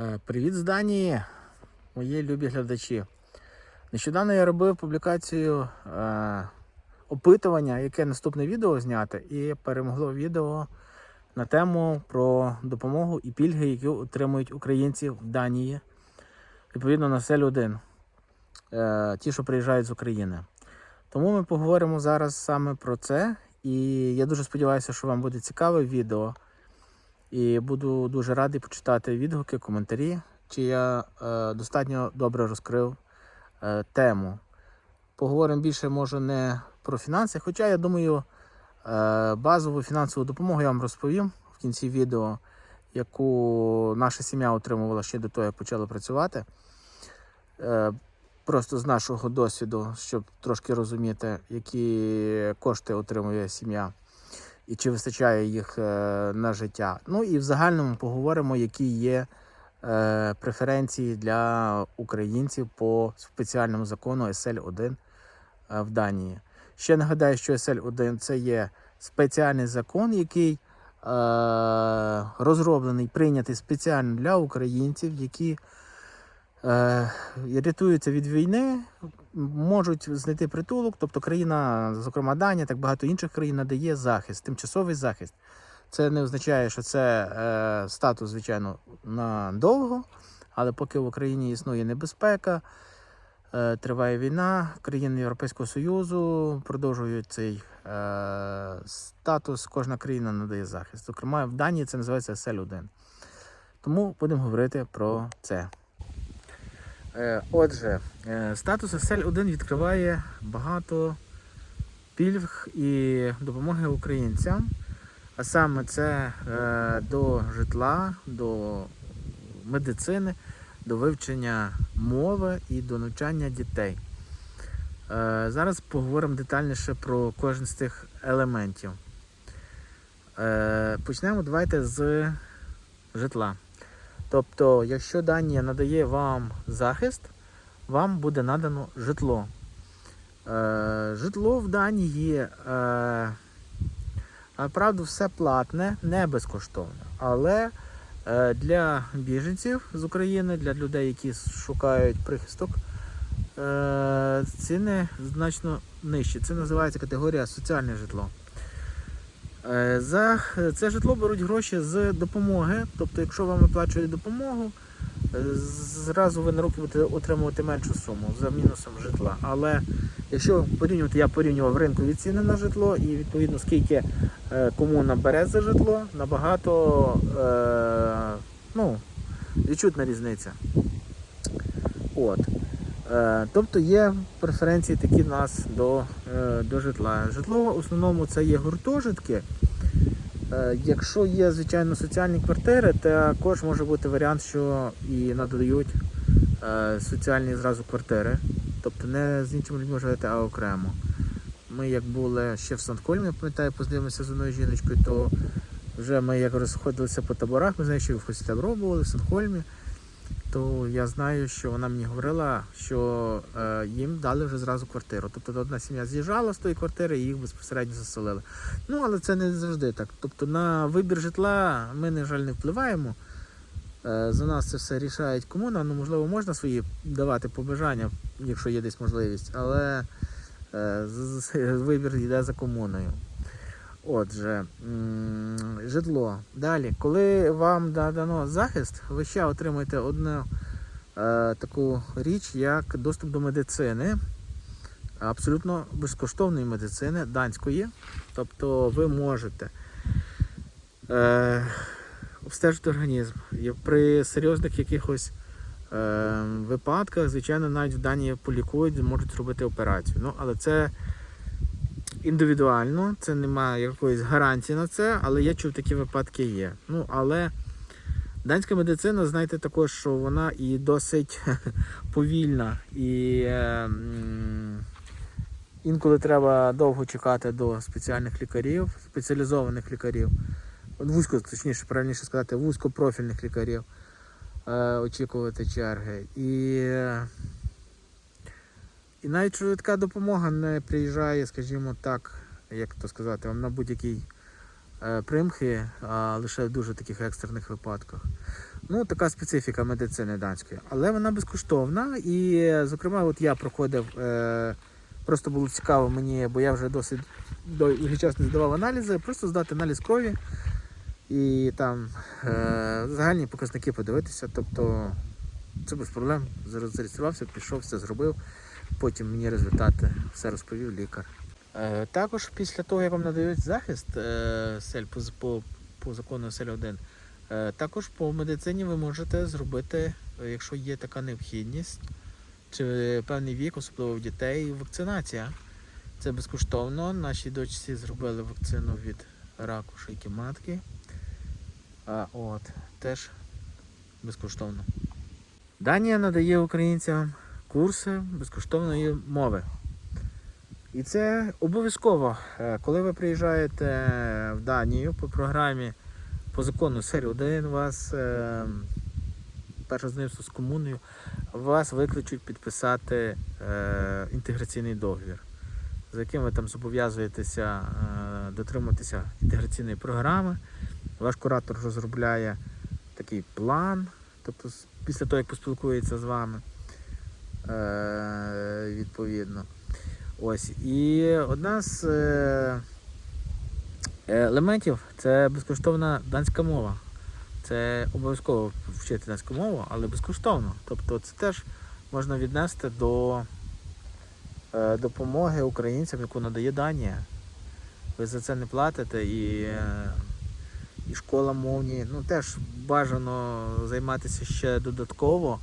Е, Привіт з Данії, мої любі глядачі. Нещодавно я робив публікацію е, опитування, яке наступне відео зняти, і перемогло відео на тему про допомогу і пільги, які отримують українці в Данії, відповідно на сель 1, е, ті, що приїжджають з України. Тому ми поговоримо зараз саме про це. І я дуже сподіваюся, що вам буде цікаве відео. І буду дуже радий почитати відгуки, коментарі, чи я е, достатньо добре розкрив е, тему. Поговоримо більше, може, не про фінанси, хоча я думаю, е, базову фінансову допомогу я вам розповім в кінці відео, яку наша сім'я отримувала ще до того, як почала працювати. Е, просто з нашого досвіду, щоб трошки розуміти, які кошти отримує сім'я і чи вистачає їх е, на життя. Ну і в загальному поговоримо, які є е, преференції для українців по спеціальному закону СЛ-1 е, в Данії. Ще нагадаю, що СЛ-1 це є спеціальний закон, який розроблений, прийнятий спеціально для українців, які рятуються від війни, можуть знайти притулок, тобто країна, зокрема Данія, так багато інших країн надає захист, тимчасовий захист. Це не означає, що це е, статус, звичайно, надовго, але поки в Україні існує небезпека, е, триває війна, країни Європейського Союзу продовжують цей е, статус, кожна країна надає захист. Зокрема, в Данії це називається СЛ-1. Тому будемо говорити про це. Е, Отже, е, статус SL1 відкриває багато пільг і допомоги українцям, а саме це е, до житла, до медицини, до вивчення мови і до навчання дітей. Зараз поговоримо детальніше про кожен з цих елементів. Почнемо давайте з житла. Тобто, якщо Данія надає вам захист, вам буде надано житло. Е, житло в Данії, е, правда, все платне, не безкоштовне. Але е, для біженців з України, для людей, які шукають прихисток, е, ціни значно нижчі. Це називається категорія соціальне житло. Е, За це житло беруть гроші з допомоги. Тобто, якщо вам виплачують допомогу, е, зразу ви на руки будете отримувати меншу суму за мінусом житла. Але якщо порівнювати, я порівнював ринкові ціни на житло і відповідно скільки е, комуна бере за житло, набагато ну, відчутна різниця. От. Е, Тобто є преференції такі в нас до, е, до житла. Житло в основному це є гуртожитки. Е, Якщо є, звичайно, соціальні квартири, також може бути варіант, що і надають соціальні зразу квартири. Тобто не з іншими людьми живете, а окремо. Ми як були ще в Сан-Кольмі, я пам'ятаю, познайомилися з одною жіночкою, то вже ми як розходилися по таборах, ми знаємо, що в Хостябро були в Сан-Кольмі то я знаю, що вона мені говорила, що е, їм дали вже зразу квартиру. Тобто одна сім'я з'їжджала з тої квартири і їх безпосередньо заселили. Ну, але це не завжди так. Тобто на вибір житла ми, на жаль, не впливаємо. Е, за нас це все рішають комуна. Ну, можливо, можна свої давати побажання, якщо є десь можливість, але е, вибір йде за комуною. Отже, житло. Далі, коли вам дано захист, ви ще отримуєте одну е, таку річ, як доступ до медицини, абсолютно безкоштовної медицини данської. Тобто ви можете е, обстежити організм. При серйозних якихось е, випадках, звичайно, навіть в Данії полікують, можуть зробити операцію. Ну, але це індивідуально, це немає якоїсь гарантії на це, але я чув, такі випадки є. Ну, але данська медицина, знаєте, також, що вона і досить повільна, і е, інколи треба довго чекати до спеціальних лікарів, спеціалізованих лікарів, вузько, точніше, правильніше сказати, вузькопрофільних лікарів е, очікувати черги. І і навіть швидка допомога не приїжджає, скажімо так, як то сказати, вам на будь-який е, примхи, а лише в дуже таких екстрених випадках. Ну, така специфіка медицини данської. Але вона безкоштовна. І, зокрема, от я проходив, е, просто було цікаво мені, бо я вже досить довгий час не здавав аналізи, просто здати аналіз крові і там е, загальні показники подивитися. Тобто це без проблем. Зареєструвався, пішов, все зробив. Потім мені результати все розповів лікар. Е, також після того, як вам надають захист е, сель по, по, по закону сель 1, е, також по медицині ви можете зробити, якщо є така необхідність, чи певний вік, особливо в дітей, вакцинація. Це безкоштовно. Нашій дочці зробили вакцину від раку шийки матки. А, от, теж безкоштовно. Данія надає українцям курси безкоштовної мови. І це обов'язково, Е, коли ви приїжджаєте в Данію по програмі по закону серії 1, вас е, перше знайомство з комуною, вас викличуть підписати е, інтеграційний договір, за яким ви там зобов'язуєтеся дотримуватися інтеграційної програми. Ваш куратор розробляє такий план, тобто після того, як поспілкується з вами, відповідно. Ось. І одна з е, елементів це безкоштовна данська мова. Це обов'язково вчити данську мову, але безкоштовно. Тобто це теж можна віднести до е, допомоги українцям, яку надає Данія. Ви за це не платите і, е, і школа мовні. Ну теж бажано займатися ще додатково.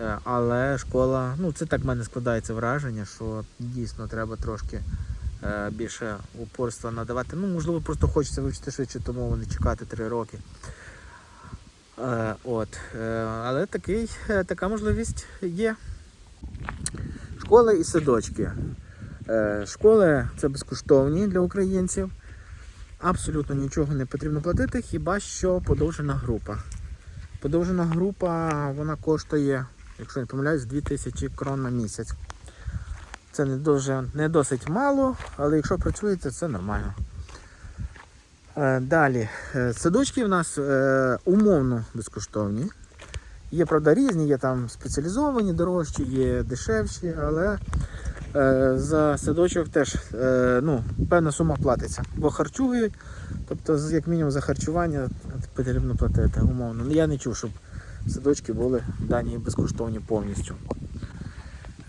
Е, Але школа, ну це так в мене складається враження, що дійсно треба трошки е, більше упорства надавати. Ну, можливо, просто хочеться вивчити швидше, тому не чекати три роки. Е, От. Але такий, така можливість є. Школи і садочки. Школи це безкоштовні для українців. Абсолютно нічого не потрібно платити, хіба що подовжена група. Подовжена група вона коштує, якщо не помиляюсь, 2000 крон на місяць. Це не, дуже, не досить мало, але якщо працюєте, це нормально. Е, Далі, Е, садочки в нас е, умовно безкоштовні. Є, правда, різні, є там спеціалізовані дорожчі, є дешевші, але за садочок теж ну, певна сума платиться, бо харчують. Тобто, як мінімум за харчування потрібно платити умовно. Я не чув, щоб садочки були дані безкоштовні повністю.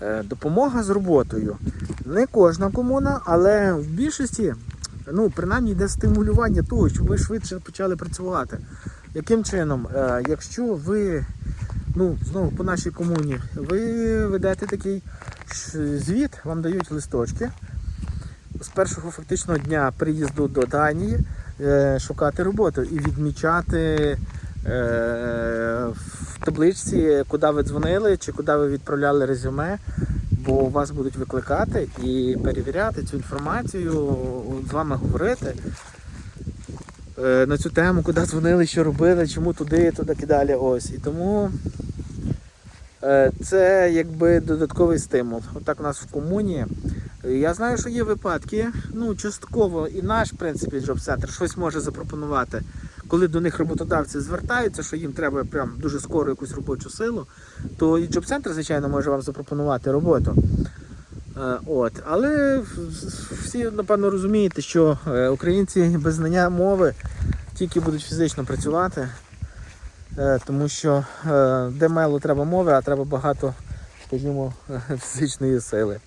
Е, Допомога з роботою. Не кожна комуна, але в більшості, ну, принаймні йде стимулювання того, щоб ви швидше почали працювати. Яким чином? Е, Якщо ви, ну, знову по нашій комуні, ви ведете такий звіт, вам дають листочки з першого фактично дня приїзду до Данії е, шукати роботу і відмічати в табличці, куди ви дзвонили чи куди ви відправляли резюме, бо вас будуть викликати і перевіряти цю інформацію, з вами говорити е, на цю тему, куди дзвонили, що робили, чому туди, туди і далі. Ось. І тому е, це якби додатковий стимул. Отак у нас в комуні. Я знаю, що є випадки, ну частково і наш в принципі джоб-центр щось може запропонувати, коли до них роботодавці звертаються, що їм треба прям дуже скоро якусь робочу силу, то і джоб-центр, звичайно, може вам запропонувати роботу. Е, От. Але всі, напевно, розумієте, що е, українці без знання мови тільки будуть фізично працювати, е, тому що де мало треба мови, а треба багато, скажімо, фізичної сили.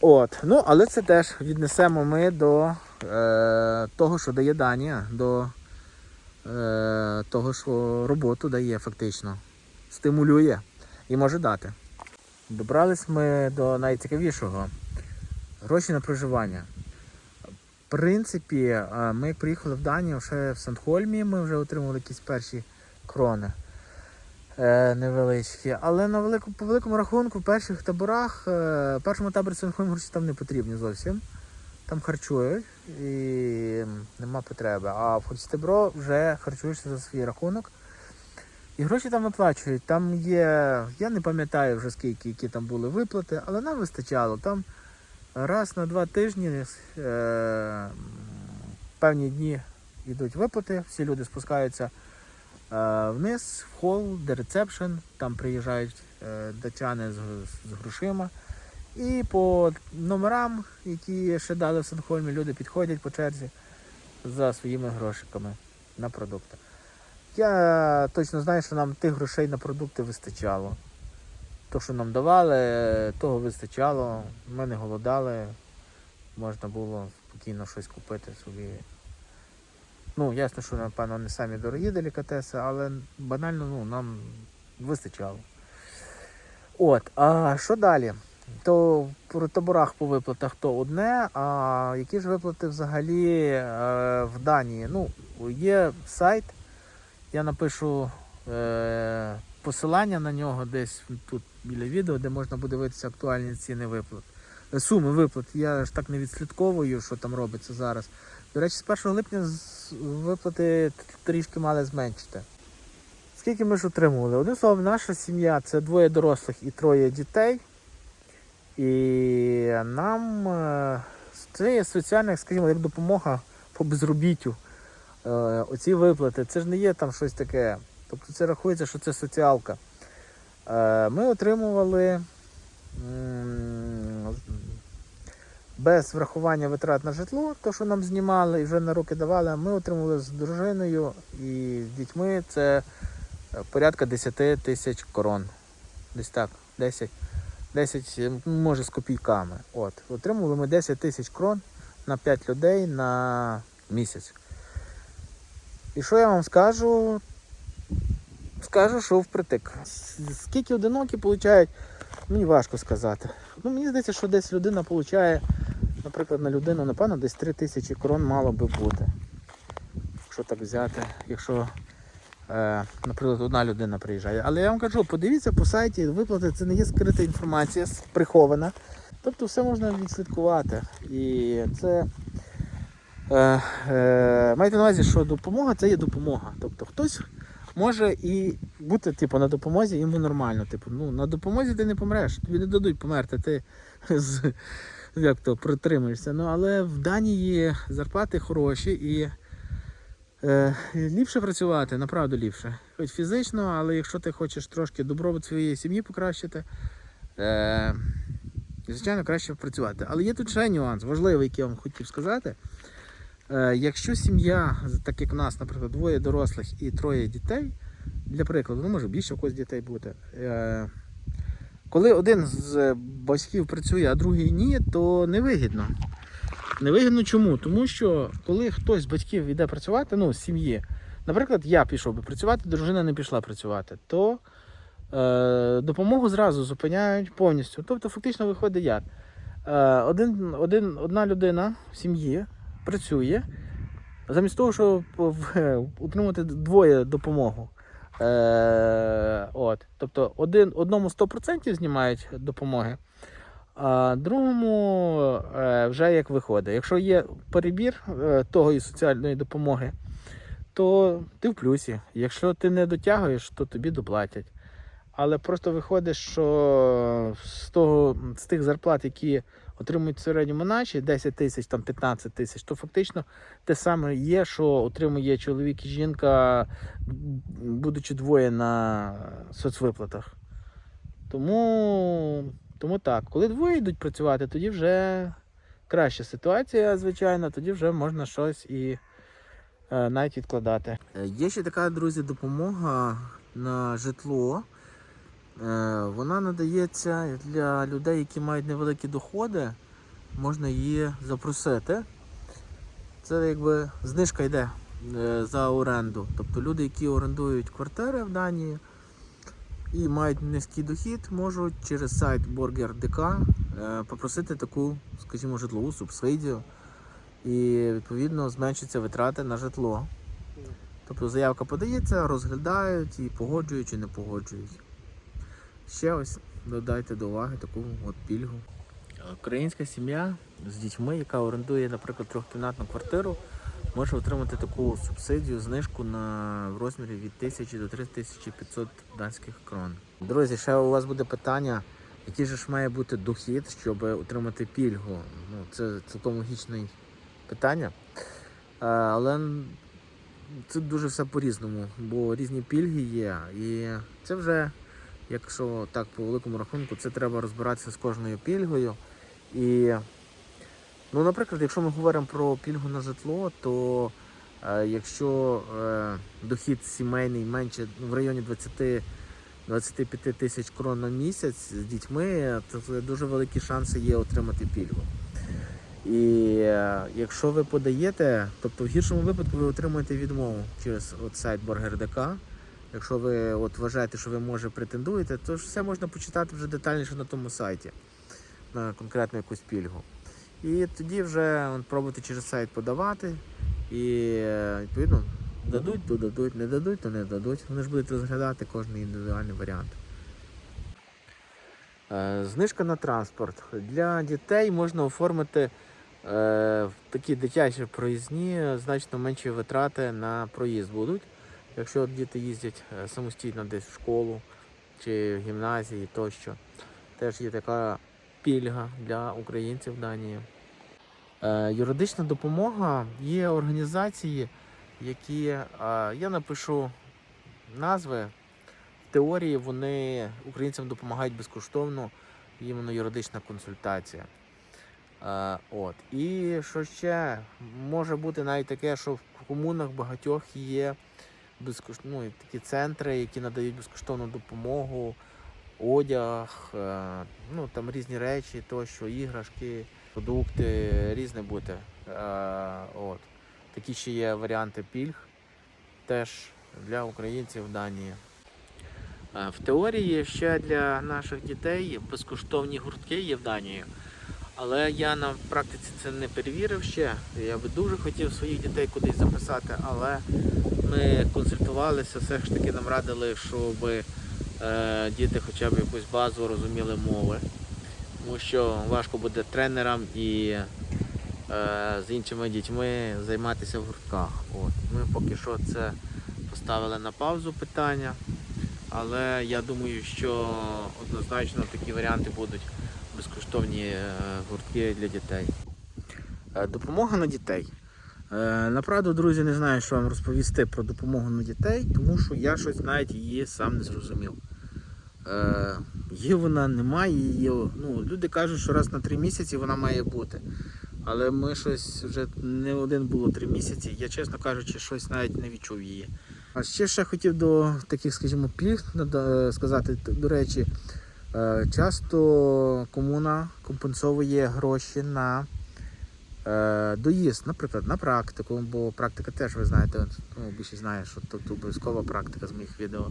От. Ну, але це теж віднесемо ми до е, того, що дає Данія, до е, того, що роботу дає фактично, стимулює і може дати. Добрались ми до найцікавішого гроші на проживання. В принципі, е, ми приїхали в Данію ще в Сандхольмі, ми вже отримали якісь перші крони е, невеличкі. Але на велику, по великому рахунку в перших таборах, е, в першому таборі Сандхольм гроші там не потрібні зовсім. Там харчують і нема потреби. А в Хольстебро вже харчуєшся за свій рахунок. І гроші там виплачують. Там є, я не пам'ятаю вже скільки, які там були виплати, але нам вистачало. Там раз на два тижні е, певні дні йдуть виплати, всі люди спускаються е, вниз, в хол, де ресепшн, там приїжджають е, датчани з, з грошима. І по номерам, які ще дали в Санхольмі, люди підходять по черзі за своїми грошиками на продукти. Я точно знаю, що нам тих грошей на продукти вистачало. То, що нам давали, того вистачало. Ми не голодали. Можна було спокійно щось купити собі. Ну, ясно, що, напевно, не самі дорогі делікатеси, але банально ну, нам вистачало. От, а що далі? То про таборах по виплатах то одне, а які ж виплати взагалі е, в Данії? Ну, є сайт, я напишу е, посилання на нього десь тут біля відео, де можна буде дивитися актуальні ціни виплат. Е, Суми виплат. Я ж так не відслідковую, що там робиться зараз. До речі, з 1 липня виплати трішки мали зменшити. Скільки ми ж отримували? Одним словом, наша сім'я це двоє дорослих і троє дітей. І нам е, це є соціальна, скажімо, як допомога по безробіттю. Е, Оці виплати, це ж не є там щось таке. Тобто це рахується, що це соціалка. Е, Ми отримували без врахування витрат на житло, то, що нам знімали і вже на руки давали, ми отримували з дружиною і з дітьми це порядка 10 тисяч корон. Десь так, 10, 10 е, може з копійками. От. Отримували ми 10 тисяч крон на 5 людей на місяць. І що я вам скажу? Скажу, що впритик. Скільки одинокі получають, мені важко сказати. Ну, мені здається, що десь людина получає, наприклад, на людину, напевно, десь 3 тисячі крон мало би бути. Якщо так взяти, якщо, наприклад, одна людина приїжджає. Але я вам кажу, подивіться по сайті, виплати це не є скрита інформація, прихована. Тобто все можна відслідкувати. І це. Е, е, майте на увазі, що допомога це є допомога. Тобто хтось може і бути типу, на допомозі, йому нормально. Типу, ну, на допомозі ти не помреш, тобі не дадуть померти, ти з, як то, притримаєшся. Ну, але в Данії зарплати хороші і е, ліпше працювати, направду ліпше. Хоч фізично, але якщо ти хочеш трошки добробут своєї сім'ї покращити, е, звичайно, краще працювати. Але є тут ще нюанс, важливий, який я вам хотів сказати. Е, Якщо сім'я, так як в нас, наприклад, двоє дорослих і троє дітей, для прикладу, ну може більше у когось дітей бути. Коли один з батьків працює, а другий ні, то невигідно. Невигідно чому? Тому що коли хтось з батьків йде працювати, ну, з сім'ї, наприклад, я пішов би працювати, дружина не пішла працювати, то е, допомогу зразу зупиняють повністю. Тобто, фактично виходить як? Е, один, один, одна людина в сім'ї працює, замість того, щоб утримувати двоє допомогу. Е, от. Тобто один, одному 100% знімають допомоги, а другому е, вже як виходить. Якщо є перебір е, того і соціальної допомоги, то ти в плюсі. Якщо ти не дотягуєш, то тобі доплатять. Але просто виходить, що з, того, з тих зарплат, які отримують в середньому наші 10 тисяч, там 15 тисяч, то фактично те саме є, що отримує чоловік і жінка, будучи двоє на соцвиплатах. Тому, тому так, коли двоє йдуть працювати, тоді вже краща ситуація, звичайно, тоді вже можна щось і е, навіть відкладати. Є ще така, друзі, допомога на житло. Е, Вона надається для людей, які мають невеликі доходи, можна її запросити. Це якби знижка йде е, за оренду. Тобто люди, які орендують квартири в Данії і мають низький дохід, можуть через сайт Burger.dk е, попросити таку, скажімо, житлову субсидію. І відповідно зменшаться витрати на житло. Тобто заявка подається, розглядають і погоджують чи не погоджують. Ще ось додайте до уваги таку от пільгу. Українська сім'я з дітьми, яка орендує, наприклад, трьохкімнатну квартиру, може отримати таку субсидію, знижку на в розмірі від 1000 до 3500 данських крон. Друзі, ще у вас буде питання, який же ж має бути дохід, щоб отримати пільгу. Ну, це цілком логічне питання. Е, Але це дуже все по-різному, бо різні пільги є. І це вже, якщо так по великому рахунку, це треба розбиратися з кожною пільгою. І, ну, наприклад, якщо ми говоримо про пільгу на житло, то е, якщо е, дохід сімейний менше ну, в районі 20 25 тисяч крон на місяць з дітьми, то дуже великі шанси є отримати пільгу. І е, якщо ви подаєте, тобто в гіршому випадку ви отримуєте відмову через от сайт БорГРДК. Якщо ви от вважаєте, що ви може претендуєте, то все можна почитати вже детальніше на тому сайті на конкретну якусь пільгу. І тоді вже от, пробуйте через сайт подавати. І відповідно дадуть, то дадуть, не дадуть, то не дадуть. Вони ж будуть розглядати кожен індивідуальний варіант. Е, Знижка на транспорт. Для дітей можна оформити е, такі дитячі проїзні, значно менші витрати на проїзд будуть. Якщо діти їздять е, самостійно десь в школу чи в гімназії тощо. Теж є така пільга для українців Данії. Е, Юридична допомога є організації, які е, я напишу назви. В теорії вони українцям допомагають безкоштовно, іменно юридична консультація. Е, от. І що ще може бути навіть таке, що в комунах багатьох є безкош... ну, такі центри, які надають безкоштовну допомогу, одяг, е, ну там різні речі, тощо, іграшки, продукти, різне бути. Е, от. Такі ще є варіанти пільг теж для українців в Данії. Е, В теорії ще для наших дітей безкоштовні гуртки є в Данії. Але я на практиці це не перевірив ще. Я би дуже хотів своїх дітей кудись записати, але ми консультувалися, все ж таки нам радили, щоб е, діти хоча б якусь базу розуміли мови. Тому що важко буде тренерам і е, з іншими дітьми займатися в гуртках. От. Ми поки що це поставили на паузу питання. Але я думаю, що однозначно такі варіанти будуть безкоштовні е, гуртки для дітей. Е, Допомога на дітей. Е, Направду, друзі, не знаю, що вам розповісти про допомогу на дітей, тому що я щось навіть її сам не зрозумів. Е, Є вона, немає її. Ну, люди кажуть, що раз на три місяці вона має бути. Але ми щось вже не один було три місяці. Я, чесно кажучи, щось навіть не відчув її. А ще ще хотів до таких, скажімо, нада- сказати, до речі, е, часто комуна компенсовує гроші на доїзд, наприклад, на практику, бо практика теж, ви знаєте, ну, більшість знає, що тут обов'язкова практика з моїх відео.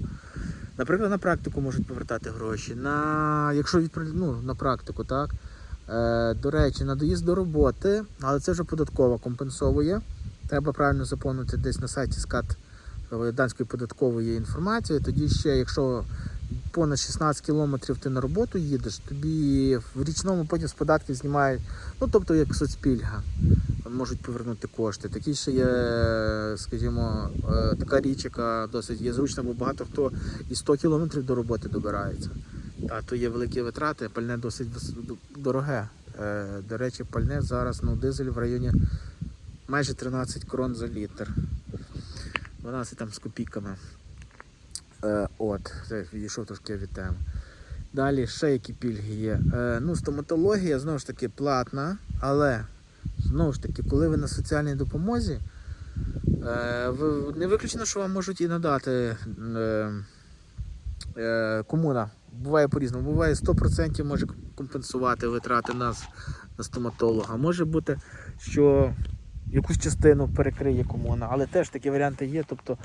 Наприклад, на практику можуть повертати гроші. На, якщо відпра- ну, на практику, так. Е, до речі, на доїзд до роботи, але це вже податкова компенсовує. Треба правильно заповнити десь на сайті скат е, данської податкової інформації. Тоді ще, якщо понад 16 кілометрів ти на роботу їдеш, тобі в річному потім з податків знімають, ну тобто як соцпільга, можуть повернути кошти. Такі ще є, скажімо, е, така річ, яка досить є зручна, бо багато хто і 100 кілометрів до роботи добирається. А то є великі витрати, пальне досить дороге. Е, До речі, пальне зараз ну, дизель в районі майже 13 крон за літр. 12 там з копійками. Е, от, відійшов трошки від теми. Далі ще які пільги є. Е, ну, стоматологія знову ж таки платна, але знову ж таки, коли ви на соціальній допомозі, е, ви, не виключено, що вам можуть і надати е, е, комуна. Буває по-різному. Буває 100% може компенсувати витрати нас на стоматолога. Може бути, що якусь частину перекриє комуна, але теж такі варіанти є. Тобто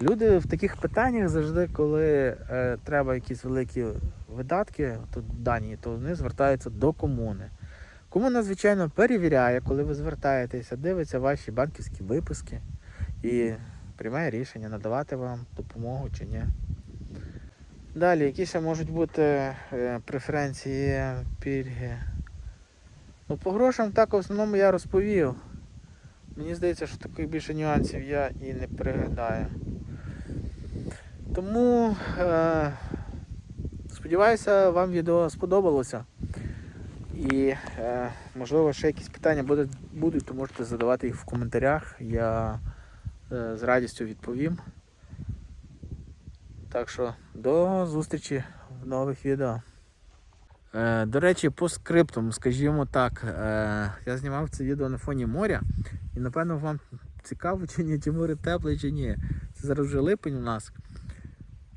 люди в таких питаннях завжди, коли е, треба якісь великі видатки тут в то вони звертаються до комуни. Комуна, звичайно, перевіряє, коли ви звертаєтеся, дивиться ваші банківські виписки і приймає рішення, надавати вам допомогу чи ні. Далі, які ще можуть бути е, преференції, пільги. Ну, по грошам так в основному я розповів. Мені здається, що таких більше нюансів я і не пригадаю. Тому е, сподіваюся, вам відео сподобалося. І е, можливо ще якісь питання будуть, будуть, то можете задавати їх в коментарях. Я Е, З радістю відповім. Так що до зустрічі в нових відео. Е, До речі, по скриптам, скажімо так, е, я знімав це відео на фоні моря, і напевно вам цікаво чи ні, чи море тепле, чи ні. Це зараз вже липень у нас.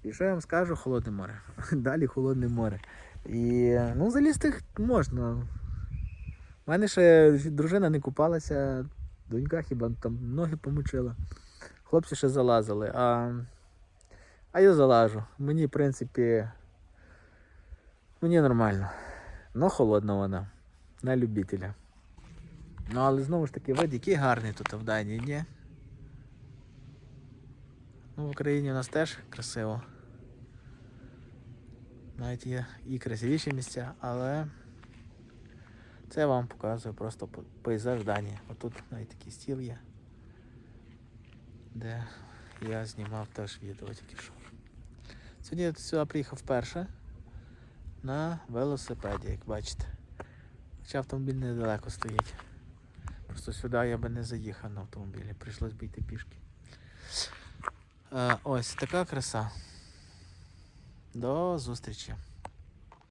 І що я вам скажу, холодне море. Далі холодне море. І ну, залізти можна. У мене ще дружина не купалася, донька хіба там ноги помочила. Хлопці ще залазили, а, а я залажу. Мені, в принципі, мені нормально. Но холодна вона. На любителя. Ну, але знову ж таки, вид, який гарний тут в Данії, ні? Ну, в Україні у нас теж красиво. Навіть є і красивіші місця, але це я вам показую просто пейзаж Данії. Отут навіть такий стіл є, де я знімав теж відео тільки що. Сьогодні я сюди приїхав вперше на велосипеді, як бачите. Хоча автомобіль недалеко стоїть. Просто сюди я би не заїхав на автомобілі, прийшлось би йти пішки. Е, ось така краса. До зустрічі.